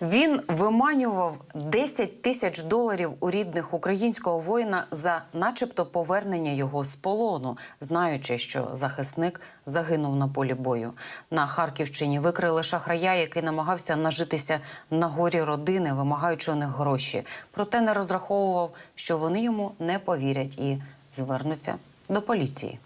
Він виманював 10 тисяч доларів у рідних українського воїна за, начебто, повернення його з полону, знаючи, що захисник загинув на полі бою. На Харківщині викрили шахрая, який намагався нажитися на горі родини, вимагаючи у них гроші. Проте не розраховував, що вони йому не повірять і звернуться до поліції.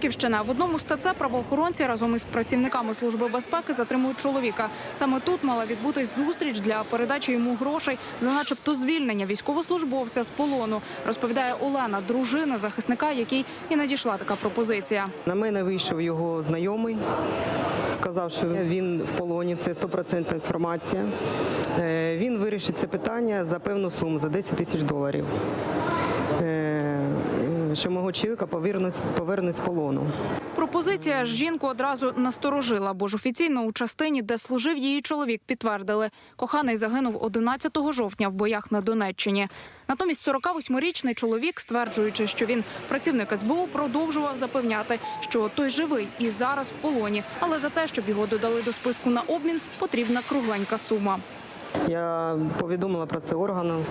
Харківщина в одному з ТЦ правоохоронці разом із працівниками служби безпеки затримують чоловіка. Саме тут мала відбутись зустріч для передачі йому грошей за, начебто, звільнення військовослужбовця з полону. Розповідає Олена, дружина захисника, якій і надійшла така пропозиція. На мене вийшов його знайомий, сказав, що він в полоні, це стопроцентна інформація. Е, Він вирішить це питання за певну суму, за 10 тисяч доларів. Що мого чоловіка повернуть, повернуть з полону. Пропозиція ж жінку одразу насторожила, бо ж офіційно у частині, де служив її чоловік, підтвердили, коханий загинув 11 жовтня в боях на Донеччині. Натомість 48-річний чоловік, стверджуючи, що він працівник СБУ, продовжував запевняти, що той живий і зараз в полоні, але за те, щоб його додали до списку на обмін, потрібна кругленька сума. Я повідомила про це органу,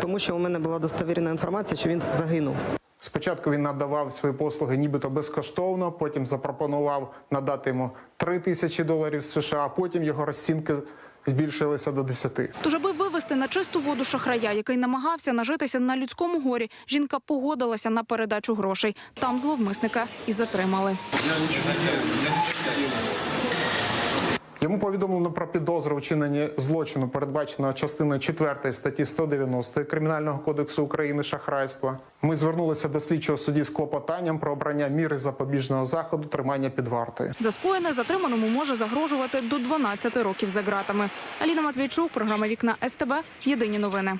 тому що у мене була достовірна інформація, що він загинув. Спочатку він надавав свої послуги нібито безкоштовно, потім запропонував надати йому 3 тисячі доларів США, а потім його розцінки збільшилися до 10. Тож, аби вивести на чисту воду шахрая, який намагався нажитися на людському горі, жінка погодилася на передачу грошей. Там зловмисника і затримали. Йому повідомлено про підозру вчинення злочину, передбаченого частиною 4 статті 190 Кримінального кодексу України шахрайства. Ми звернулися до слідчого судді з клопотанням про обрання міри запобіжного заходу тримання під вартою. За скоєне затриманому може загрожувати до 12 років за ґратами. Аліна Матвійчук, програма Вікна СТБ. Єдині новини.